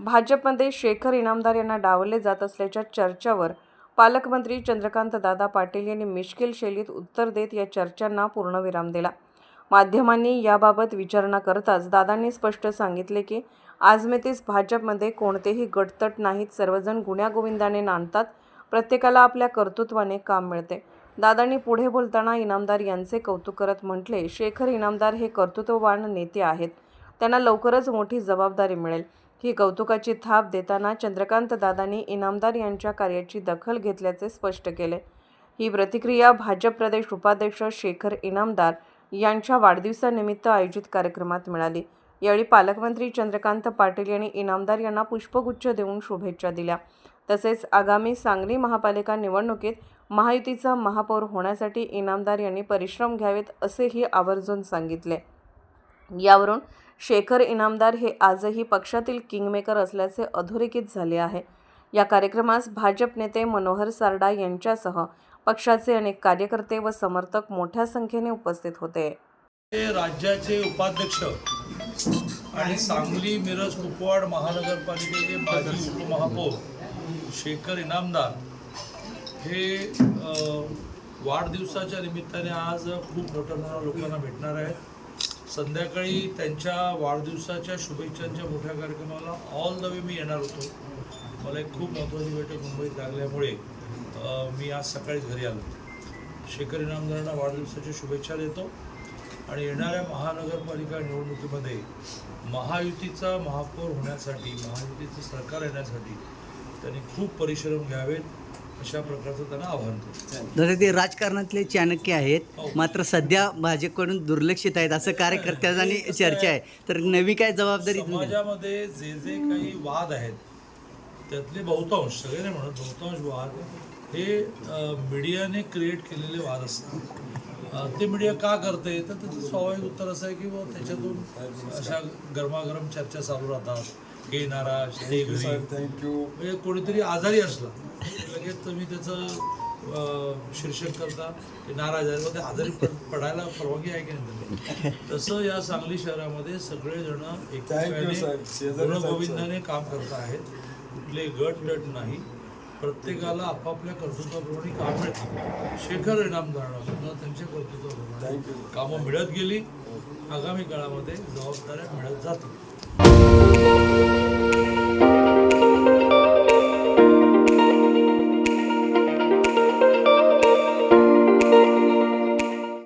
भाजपमध्ये शेखर इनामदार यांना डावले जात असल्याच्या चर्चावर पालकमंत्री चंद्रकांत दादा पाटील यांनी मिश्किल शैलीत उत्तर देत या चर्चांना पूर्णविराम दिला. माध्यमांनी याबाबत विचारणा करताच दादांनी स्पष्ट सांगितले की आजमेतीस भाजपमध्ये कोणतेही गटतट नाहीत सर्वजण गुण्यागोविंदाने नांदतात प्रत्येकाला आपल्या कर्तृत्वाने काम मिळते. दादांनी पुढे बोलताना इनामदार यांचे कौतुक करत म्हटले शेखर इनामदार हे कर्तृत्ववान नेते आहेत त्यांना लवकरच मोठी जबाबदारी मिळेल. ही कौतुकाची थाप देताना चंद्रकांत दादांनी इनामदार यांच्या कार्याची दखल घेतल्याचे स्पष्ट केले. ही प्रतिक्रिया भाजप प्रदेश उपाध्यक्ष शेखर इनामदार यांच्या वाढदिवसानिमित्त आयोजित कार्यक्रमात मिळाली. यावेळी पालकमंत्री चंद्रकांत पाटील यांनी इनामदार यांना पुष्पगुच्छ देऊन शुभेच्छा दिल्या. तसेच आगामी सांगली महापालिका निवडणुकीत महायुतीचा महापौर होण्यासाठी इनामदार यांनी परिश्रम घ्यावेत असेही आवर्जून सांगितले. यावरून शेखर इनामदार हे आजही पक्षातील किंगमेकर असल्याचे अधोरेखित झाले आहे. या कार्यक्रमास भाजप नेते मनोहर सारडा यांच्यासह पक्षाचे अनेक कार्यकर्ते व समर्थक मोठ्या संख्येने उपस्थित होते. राज्याचे उपाध्यक्ष आणि सांगली मिरज कुपवाड महानगरपालिकेचे माजी उपमहापौर शेखर इनामदार हे वाढदिवसाच्या निमित्ताने आज खूप मोठ्या मोठ्या लोकांना भेटणार आहेत. संध्याकाळी त्यांच्या वाढदिवसाच्या शुभेच्छांच्या मोठ्या कार्यक्रमाला ऑल द वे मी येणार होतो. मला एक खूप महत्त्वाची बैठक मुंबईत लागल्यामुळे. मी आज सकाळीच घरी आलो. शेखर इनामदारांना वाढदिवसाच्या शुभेच्छा देतो. आणि येणाऱ्या महानगरपालिका निवडणुकीमध्ये महायुतीचा महापौर होण्यासाठी महायुतीचं सरकार येण्यासाठी त्यांनी खूप परिश्रम घ्यावेत. अशा प्रकारचं त्यांना आव्हान जसे ते राजकारणातले चाणक्य हो. आहेत मात्र सध्या भाजपकडून दुर्लक्षित आहेत असं कार्यकर्त्यांनी चर्चा आहे. तर नवी काय जबाबदारी? समाजामध्ये जे जे काही वाद आहेत त्यातले बहुतांश सगळे नाही म्हणत बहुतांश वाद हे मीडियाने क्रिएट केलेले वाद असतात. ते मीडिया का करते तर त्याचं स्वाभाविक उत्तर असं आहे की बुवा त्याच्यातून अशा गरमागरम चर्चा चालू राहतात. हे नाराज हे म्हणजे कोणीतरी आजारी असला लगेच तुम्ही त्याचं शीर्षक करता की नाराज आहे मग ते आजारी पड- पडायला परवानगी आहे की नाही? तसं या सांगली शहरामध्ये सगळेजण एकमेकाने गुणगोविंदाने काम करत आहेत. कुठले गट गट नाही. प्रत्येकाला आपापल्या कर्तृत्वाप्रमाणे काम मिळतं शेखर इनामदारांना सुद्धा त्यांच्या कर्तृत्वाप्रमाणे कामं मिळत गेली. आगामी काळामध्ये जबाबदाऱ्या मिळत जातील.